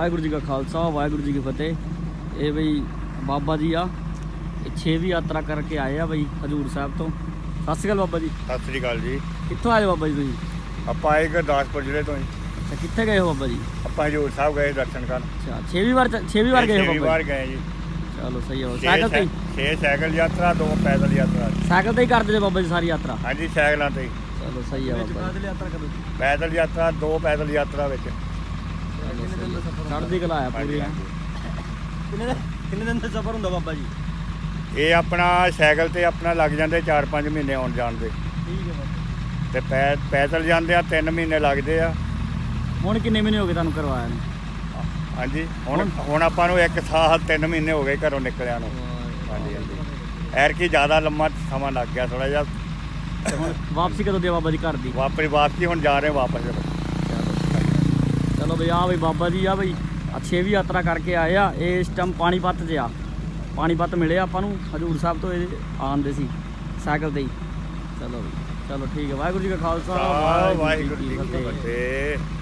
ਵਾਹਿਗੁਰੂ ਜੀ ਕਾ ਖਾਲਸਾ ਵਾਹਿਗੁਰੂ ਜੀ ਕੀ ਫਤਿਹ। ਇਹ ਬਈ ਬਾਬਾ ਜੀ ਆ। ਇਹ 6ਵੀਂ ਯਾਤਰਾ ਕਰਕੇ ਆਏ ਆ ਬਈ ਹਜੂਰ ਸਾਹਿਬ ਤੋਂ। ਸਤਿ ਸ਼੍ਰੀ ਅਕਾਲ ਬਾਬਾ ਜੀ। ਸਤਿ ਸ੍ਰੀ ਅਕਾਲ ਜੀ। ਕਿੱਥੋਂ ਆਏ ਬਾਬਾ ਜੀ ਤੁਸੀਂ? ਆਪਾਂ ਆਏ ਗੁਰਦਾਸਪੁਰ ਜ਼ਿਲ੍ਹੇ ਤੋਂ ਅੱਛਾ ਕਿੱਥੇ ਗਏ ਹੋ ਬਾਬਾ ਜੀ? ਆਪਾਂ ਹਜੂਰ ਸਾਹਿਬ ਗਏ ਦਰਸ਼ਨ ਕਰਨ। ਅੱਛਾ 6ਵੀਂ ਵਾਰ 6ਵੀਂ ਵਾਰ ਗਏ ਹੋ ਛੇਵੀਂ ਬਾਬਾ ਵਾਰ ਜੀ ਗਏ ਜੀ। ਚਲੋ ਸਹੀ ਹੋ ਸਾਈਕਲ ਤੇ ਹੀ? ਸਾਈ- ਛੇ ਸਾਈਕਲ ਯਾਤਰਾ ਦੋ ਪੈਦਲ ਯਾਤਰਾ। ਸਾਈਕਲ ਤੇ ਹੀ ਕਰਦੇ ਜੇ ਬਾਬਾ ਜੀ ਸਾਰੀ ਯਾਤਰਾ? ਹਾਂਜੀ ਸਾਈਕਲਾਂ ਤੇ ਹੀ। ਚਲੋ ਸਹੀ ਆ ਬਾਬਾ ਜੀ। ਯਾਤਰਾ ਕਰੋ। ਪੈਦਲ ਯਾਤਰਾ ਦੋ ਪੈਦਲ ਯਾਤਰਾ ਵਿੱਚ। ਚਲੋ ਸਹੀ ਆ। ਚੜ੍ਹਦੀ ਕਲਾ ਆ ਪੂਰੀ ਆ। ਹਾਂਜੀ। ਕਿੰਨੇ ਕਿੰਨੇ ਦਿਨ ਦਾ ਸਫ਼ਰ ਹੁੰਦਾ ਬਾਬਾ ਜੀ? ਇਹ ਆਪਣਾ ਸਾਈਕਲ ਤੇ ਆਪਣਾ ਲੱਗ ਜਾਂਦੇ 4-5 ਮਹੀਨੇ ਆਉਣ ਜਾਣ ਦੇ। ਠੀਕ ਹੈ ਬਾਬਾ ਤੇ ਪੈ- ਪੈਦਲ ਜਾਂਦੇ ਆ 3 ਮਹੀਨੇ ਲੱਗਦੇ ਆ। ਹੁਣ ਕਿੰਨੇ ਮਹੀਨੇ ਹੋ ਗਏ ਤੁਹਾਨੂੰ ਕਰਵਾਇਆ ਨੂੰ? ਹਾਂਜੀ ਹੁਣ ਹੁਣ? ਆਪਾਂ ਨੂੰ 1 ਸਾਲ 3 ਮਹੀਨੇ ਹੋ ਗਏ ਘਰੋਂ ਨਿਕਲਿਆ ਨੂੰ। ਹਾਂਜੀ ਹਾਂਜੀ। ਐਰ ਕੀ ਜ਼ਿਆਦਾ ਲੰਮਾ ਸਮਾਂ ਲੱਗ ਗਿਆ ਥੋੜਾ ਜਿਹਾ। ਤੇ ਹੁਣ ਵਾਪਸੀ ਕਦੋਂ ਦੀ ਆ ਬਾਬਾ ਜੀ ਘਰ ਦੀ? ਵਾਪਸ ਵਾਪਸੀ ਹੁਣ ਜਾ ਰਹੇ ਵਾਪਸ। ਬਈ ਆ ਬਈ ਬਾਬਾ ਜੀ ਆ ਬਈ ਆ ਛੇਵੀਂ ਯਾਤਰਾ ਕਰਕੇ ਆਏ ਆ ਇਹ ਇਸ ਟਾਈਮ ਪਾਣੀਪਤ 'ਚ ਆ। ਪਾਣੀਪਤ ਮਿਲਿਆ ਆਪਾਂ ਨੂੰ ਹਜੂਰ ਸਾਹਿਬ ਤੋਂ ਇਹ ਆਉਂਦੇ ਸੀ ਸਾਈਕਲ ਤੇ ਹੀ। ਚਲੋ ਬਈ ਚਲੋ ਠੀਕ ਹੈ ਵਾਹਿਗੁਰੂ ਜੀ ਕਾ ਖਾਲਸਾ ਵਾਹਿਗੁਰੂ ਜੀ ਕੀ ਫਤਿਹ।